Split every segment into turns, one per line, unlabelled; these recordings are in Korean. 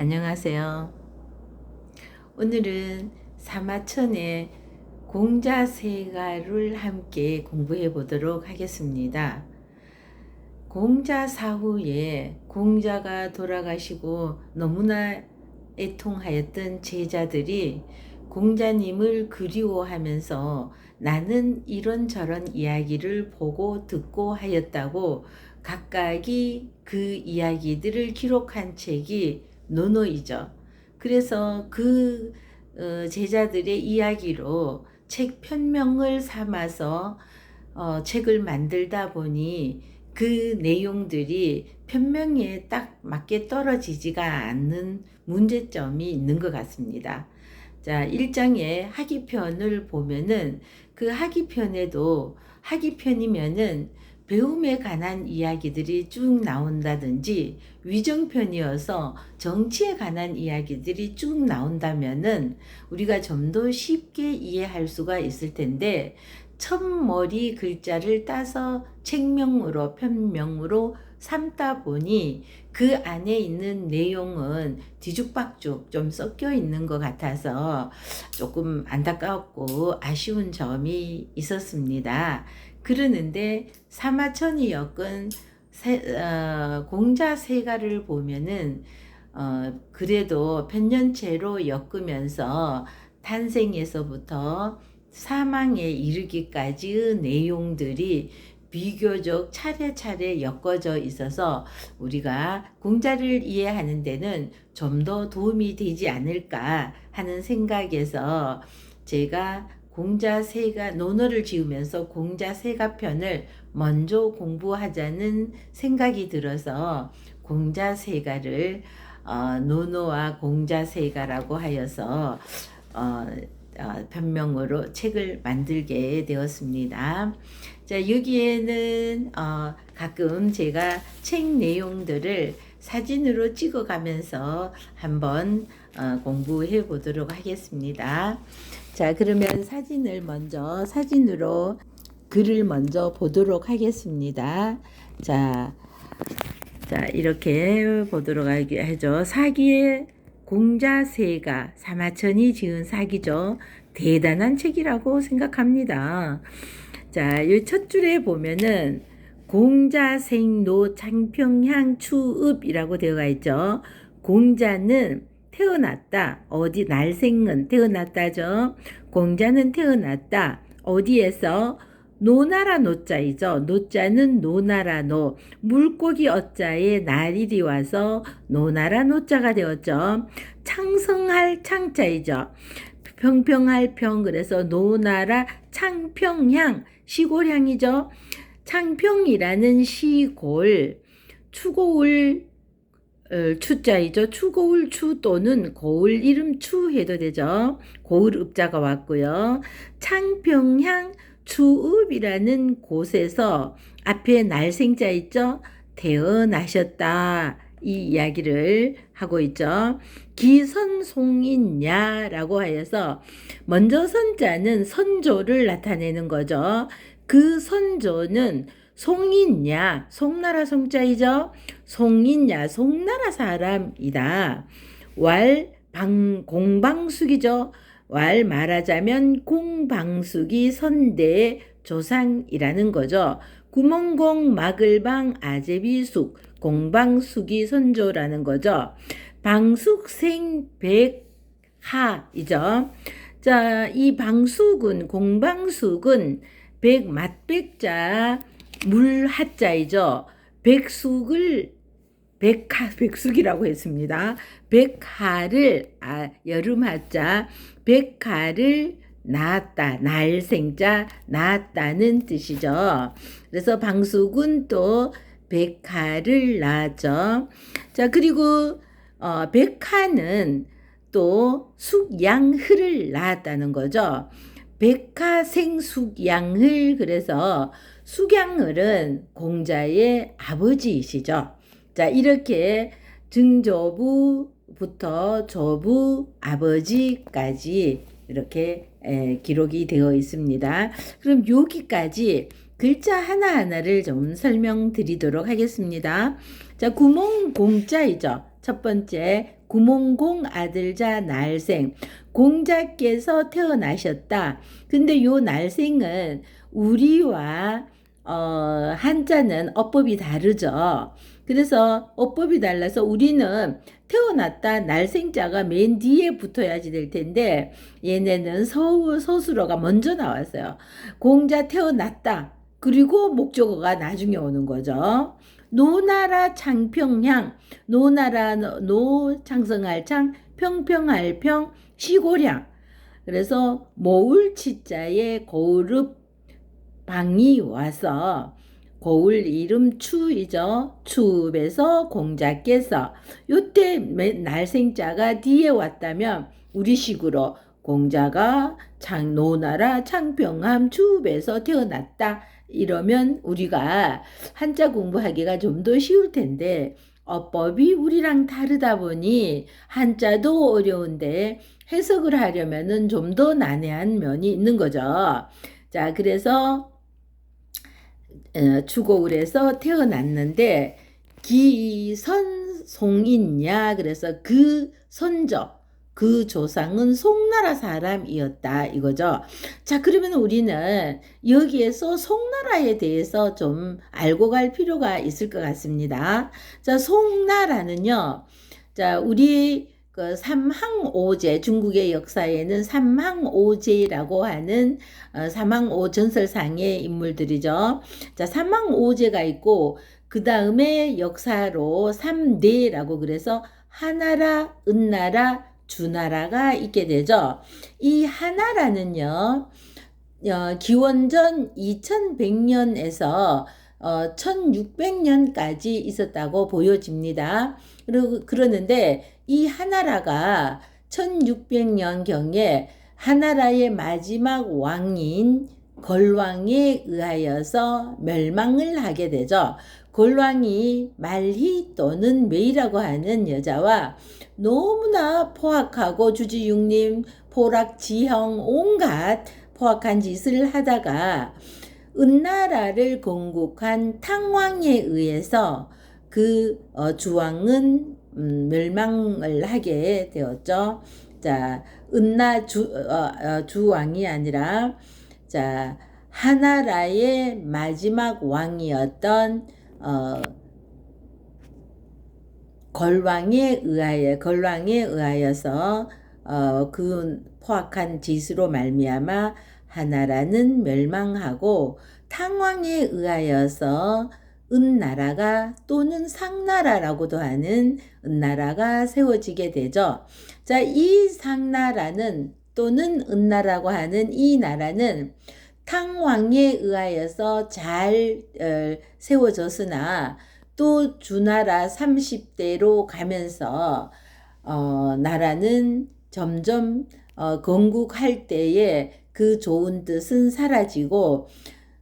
안녕하세요. 오늘은 사마천의 공자세가를 함께 공부해 보도록 하겠습니다. 공자 사후에 공자가 돌아가시고 너무나 애통하였던 제자들이 공자님을 그리워하면서 나는 이런저런 이야기를 보고 듣고 하였다고 각각이 그 이야기들을 기록한 책이 노노이죠. 그래서 그 어, 제자들의 이야기로 책 편명을 삼아서 어, 책을 만들다 보니 그 내용들이 편명에 딱 맞게 떨어지지가 않는 문제점이 있는 것 같습니다. 자, 1장의 하기편을 보면은 그 하기편에도 하기편이면은 배움에 관한 이야기들이 쭉 나온다든지 위정편이어서 정치에 관한 이야기들이 쭉 나온다면은 우리가 좀 더 쉽게 이해할 수가 있을 텐데 첫머리 글자를 따서 책명으로 편명으로 삼다 보니 그 안에 있는 내용은 뒤죽박죽 좀 섞여 있는 것 같아서 조금 안타깝고 아쉬운 점이 있었습니다. 그러는데 사마천이 엮은 세, 어, 공자 세가를 보면은 어, 그래도 편년체로 엮으면서 탄생에서부터 사망에 이르기까지의 내용들이 비교적 차례차례 엮어져 있어서 우리가 공자를 이해하는 데는 좀 더 도움이 되지 않을까 하는 생각에서 제가 공자 세가 논어를 지으면서 공자 세가 편을 먼저 공부하자는 생각이 들어서 공자 세가를 어, 논어와 공자 세가라고 하여서 어, 어, 변명으로 책을 만들게 되었습니다. 자 여기에는 어, 가끔 제가 책 내용들을 사진으로 찍어가면서 한번 어, 공부해 보도록 하겠습니다. 자, 그러면 사진을 먼저 사진으로 글을 먼저 보도록 하겠습니다. 자, 자 이렇게 보도록 하죠. 사기의 공자세가 사마천이 지은 사기죠. 대단한 책이라고 생각합니다. 자, 이 첫 줄에 보면은 공자생노 장평향 추읍이라고 되어 있죠. 공자는 태어났다. 어디 날생은 태어났다죠. 공자는 태어났다. 어디에서 노나라 노자이죠. 노자는 노나라 노. 물고기 어자에 날일이 와서 노나라 노자가 되었죠. 창성할 창자이죠. 평평할 평 그래서 노나라 창평향 시골향이죠. 창평이라는 시골 추고울 어, 추자이죠. 추고울 추 또는 고을 이름 추 해도 되죠. 고을 읍자가 왔고요. 창평향 추읍이라는 곳에서 앞에 날생자 있죠. 태어나셨다. 이 이야기를 하고 있죠. 기선송인야라고 하여서 먼저 선자는 선조를 나타내는 거죠. 그 선조는 송인야, 송나라 송자이죠. 송인야, 송나라 사람이다. 왈 방, 공방숙이죠. 왈 말하자면 공방숙이 선대의 조상이라는 거죠. 구멍공 마글방 아제비숙 공방숙이 선조라는 거죠. 방숙생 백하이죠. 자, 이 방숙은 공방숙은 백 맛백자 물하자이죠. 백숙을 백하 백숙이라고 했습니다. 백하를 아 여름 하자 백하를 낳았다 날생자 낳았다는 뜻이죠. 그래서 방숙은 또 백하를 낳죠. 자 그리고 어, 백하는 또 숙양흐를 낳았다는 거죠. 백하생숙양흘 그래서 숙양흘은 공자의 아버지이시죠. 자 이렇게 증조부부터 조부 아버지까지 이렇게 에, 기록이 되어 있습니다. 그럼 여기까지 글자 하나하나를 좀 설명드리도록 하겠습니다. 자 구멍 공자이죠. 첫첫 번째 구몽공 아들자 날생 공자께서 태어나셨다. 근데 요 날생은 우리와 어, 한자는 어법이 다르죠. 그래서 어법이 달라서 우리는 태어났다 날생자가 맨 뒤에 붙어야지 될 텐데 얘네는 서, 서술어가 먼저 나왔어요. 공자 태어났다. 그리고 목적어가 나중에 오는 거죠. 노나라 창평향, 노나라 노 창성할 창, 평평할 평, 시고량. 그래서 모울 치자에 고르 방이 와서 고을 이름 추이죠. 추읍에서 공자께서 요때 날생자가 뒤에 왔다면 우리식으로 공자가 창 노나라 창평함 추읍에서 태어났다. 이러면 우리가 한자 공부하기가 좀 더 쉬울 텐데 어법이 우리랑 다르다 보니 한자도 어려운데 해석을 하려면은 좀 더 난해한 면이 있는 거죠. 자, 그래서 어, 추고을에서 태어났는데 기선송이냐 그래서 그 선조 그 조상은 송나라 사람이었다 이거죠. 자 그러면 우리는 여기에서 송나라에 대해서 좀 알고 갈 필요가 있을 것 같습니다. 자 송나라는요. 자 우리 그 삼항오제 중국의 역사에는 삼항오제라고 하는 어, 삼항오 전설상의 인물들이죠. 자 삼항오제가 있고 그 다음에 역사로 삼대라고 그래서 하나라, 은나라, 주나라가 있게 되죠. 이 하나라는요. 어, 기원전 2100년에서 어, 1600년까지 있었다고 보여집니다. 그러는데 이 하나라가 1600년경에 하나라의 마지막 왕인 걸왕에 의하여서 멸망을 하게 되죠. 걸왕이 말희 또는 메이라고 하는 여자와 너무나 포악하고 주지육림, 포락 지형 온갖 포악한 짓을 하다가 은나라를 건국한 탕왕에 의해서 그 어, 주왕은 음, 멸망을 하게 되었죠. 자, 은나 주, 어, 어, 주왕이 아니라 자, 하나라의 마지막 왕이었던 어, 걸왕에 의하여 걸왕에 의하여서 어, 그 포악한 짓으로 말미암아 하나라는 멸망하고 탕왕에 의하여서 은나라가 또는 상나라라고도 하는 은나라가 세워지게 되죠. 자, 이 상나라는 또는 은나라고 하는 이 나라는 탕왕에 의하여서 잘 어, 세워졌으나 또 주나라 30대로 가면서 어, 나라는 점점 어, 건국할 때에 그 좋은 뜻은 사라지고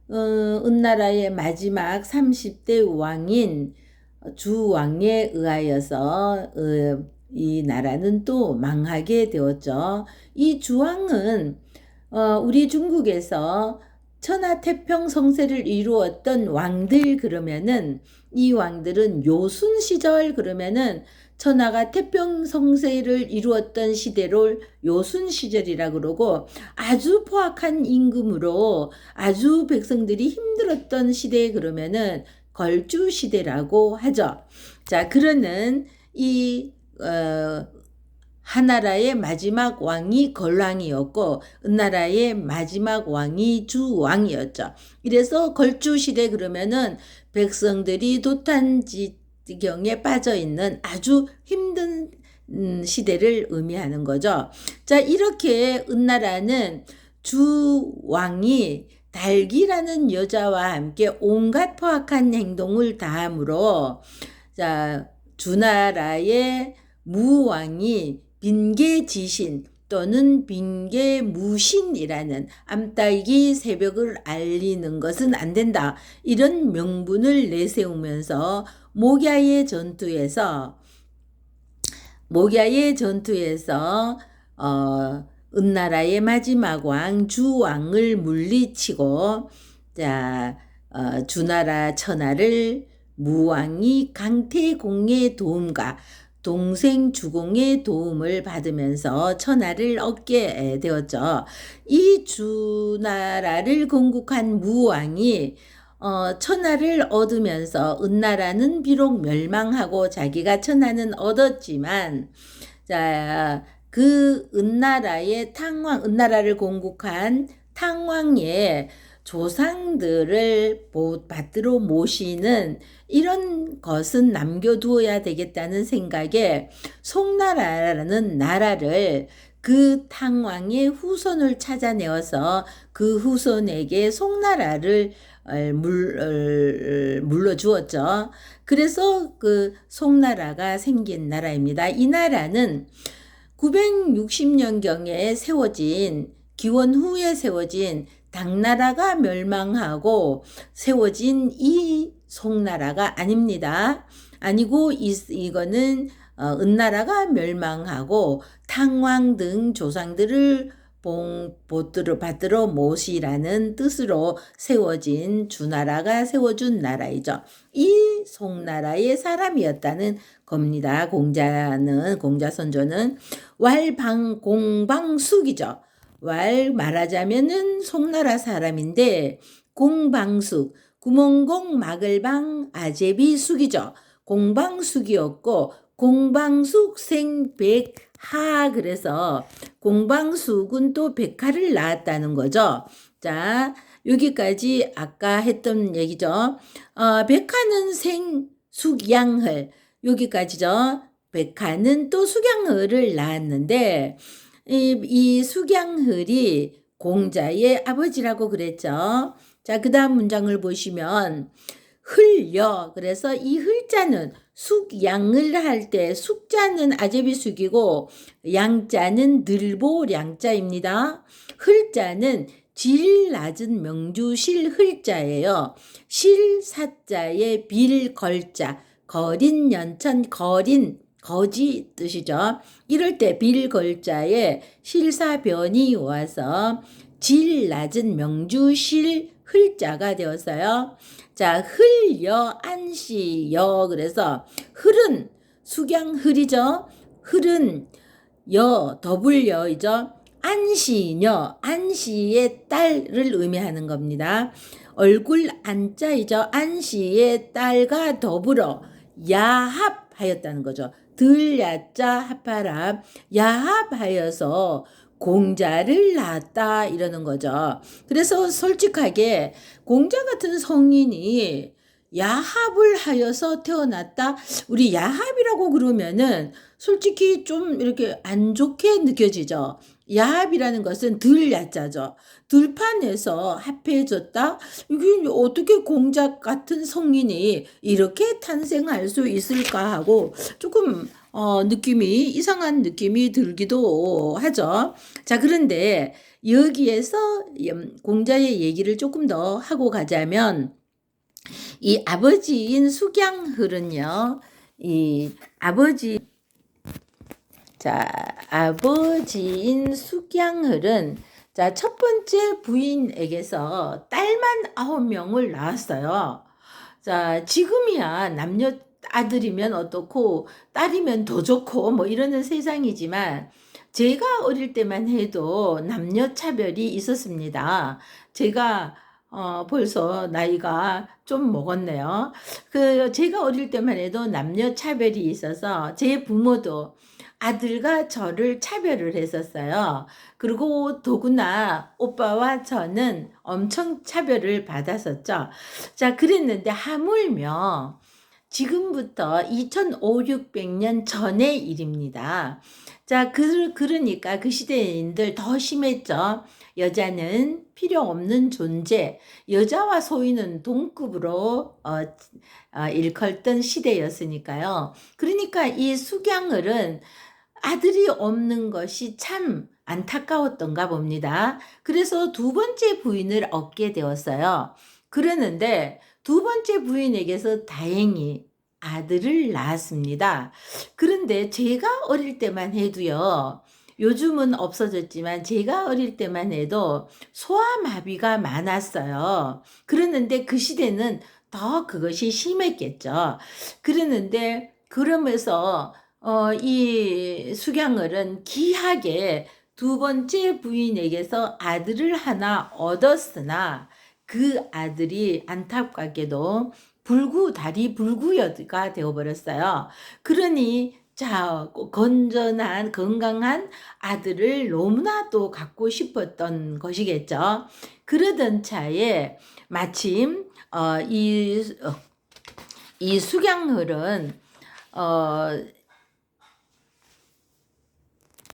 어, 은나라의 마지막 30대 왕인 주왕에 의하여서 어, 이 나라는 또 망하게 되었죠. 이 주왕은 어, 우리 중국에서 천하태평 성세를 이루었던 왕들 그러면은 이 왕들은 요순 시절 그러면은 천하가 태평성세를 이루었던 시대를 요순 시절이라 그러고 아주 포악한 임금으로 아주 백성들이 힘들었던 시대 그러면은 걸주 시대라고 하죠. 자, 그러는 이 어, 하나라의 마지막 왕이 걸왕이었고 은나라의 마지막 왕이 주왕이었죠. 이래서 걸주 시대 그러면은 백성들이 도탄지 경에 빠져 있는 아주 힘든 음, 시대를 의미하는 거죠. 자, 이렇게 은나라는 주 왕이 달기라는 여자와 함께 온갖 포악한 행동을 다함으로 자, 주나라의 무왕이 빈계지신 또는 빈계무신이라는 암탉이 새벽을 알리는 것은 안 된다. 이런 명분을 내세우면서 목야의 전투에서 목야의 전투에서 어, 은나라의 마지막 왕 주왕을 물리치고 자 어, 주나라 천하를 무왕이 강태공의 도움과 동생 주공의 도움을 받으면서 천하를 얻게 되었죠. 이 주나라를 건국한 무왕이 어, 천하를 얻으면서 은나라는 비록 멸망하고 자기가 천하는 얻었지만 자, 그 은나라의 탕왕, 은나라를 공국한 탕왕의 조상들을 보- 받들어 모시는 이런 것은 남겨두어야 되겠다는 생각에 송나라라는 나라를 그 탕왕의 후손을 찾아내어서 그 후손에게 송나라를 어, 물, 어, 물러주었죠. 그래서 그 송나라가 생긴 나라입니다. 이 나라는 960년경에 세워진 기원 후에 세워진 당나라가 멸망하고 세워진 이 송나라가 아닙니다. 아니고 이, 이거는 어, 은나라가 멸망하고 탕왕 등 조상들을 봉, 보들어 받들어 모시라는 뜻으로 세워진 주나라가 세워준 나라이죠. 이 송나라의 사람이었다는 겁니다. 공자는 공자 선조는 왈방 공방숙이죠. 왈 말하자면은 송나라 사람인데 공방숙 구멍공 마글방 아제비 숙이죠. 공방숙이었고 공방숙 생백 하 그래서 공방숙은 또 백하를 낳았다는 거죠. 자 여기까지 아까 했던 얘기죠. 어, 백하는 생 숙양을 여기까지죠. 백하는 또 숙양을을 낳았는데 이, 이 숙양을이 공자의 아버지라고 그랬죠. 자, 그 다음 문장을 보시면 흘려. 그래서 이 흘자는 숙양을 할 때 숙자는 아제비 숙이고 양자는 늘보 량자입니다. 흘자는 질 낮은 명주실 흘자예요. 실 사자의 빌 걸자 거린 연천 거린 거지 뜻이죠. 이럴 때 빌걸자에 실사변이 와서 질 낮은 명주실 흘자가 되었어요. 자, 흘여 안시여 그래서 흘은 숙양 흘이죠. 흘은 여 더블여이죠. 안시녀 안시의 딸을 의미하는 겁니다. 얼굴 안자이죠. 안시의 딸과 더불어 야합하였다는 거죠. 들야자 합하랍 야합하여서 공자를 낳았다 이러는 거죠. 그래서 솔직하게 공자 같은 성인이 야합을 하여서 태어났다. 우리 야합이라고 그러면은 솔직히 좀 이렇게 안 좋게 느껴지죠. 야합이라는 것은 들 야자죠. 들판에서 합해졌다. 이게 어떻게 공작 같은 성인이 이렇게 탄생할 수 있을까 하고 조금 어, 느낌이 이상한 느낌이 들기도 하죠. 자, 그런데 여기에서 음, 공자의 얘기를 조금 더 하고 가자면 이 아버지인 숙양흘은요. 이 아버지 자, 아버지인 숙양흘은 자, 첫 번째 부인에게서 딸만 아홉 명을 낳았어요. 자, 지금이야 남녀 아들이면 어떻고 딸이면 더 좋고 뭐 이러는 세상이지만 제가 어릴 때만 해도 남녀 차별이 있었습니다. 제가 어, 벌써 나이가 좀 먹었네요. 그, 제가 어릴 때만 해도 남녀 차별이 있어서 제 부모도 아들과 저를 차별을 했었어요. 그리고 더구나 오빠와 저는 엄청 차별을 받았었죠. 자, 그랬는데 하물며 지금부터 2500년 전의 일입니다. 자, 그, 그러니까 그 시대인들 더 심했죠. 여자는 필요 없는 존재, 여자와 소인은 동급으로 어, 어, 일컬던 시대였으니까요. 그러니까 이 숙양을은 아들이 없는 것이 참 안타까웠던가 봅니다. 그래서 두 번째 부인을 얻게 되었어요. 그러는데 두 번째 부인에게서 다행히 아들을 낳았습니다. 그런데 제가 어릴 때만 해도요. 요즘은 없어졌지만 제가 어릴 때만 해도 소아마비가 많았어요. 그랬는데 그 시대는 더 그것이 심했겠죠. 그랬는데 그러면서 어, 이 수경을은 기하게 두 번째 부인에게서 아들을 하나 얻었으나 그 아들이 안타깝게도 불구 다리 불구여가 되어버렸어요. 그러니 자 건전한 건강한 아들을 너무나도 갖고 싶었던 것이겠죠. 그러던 차에 마침 어, 이, 어, 이 수경을은 어,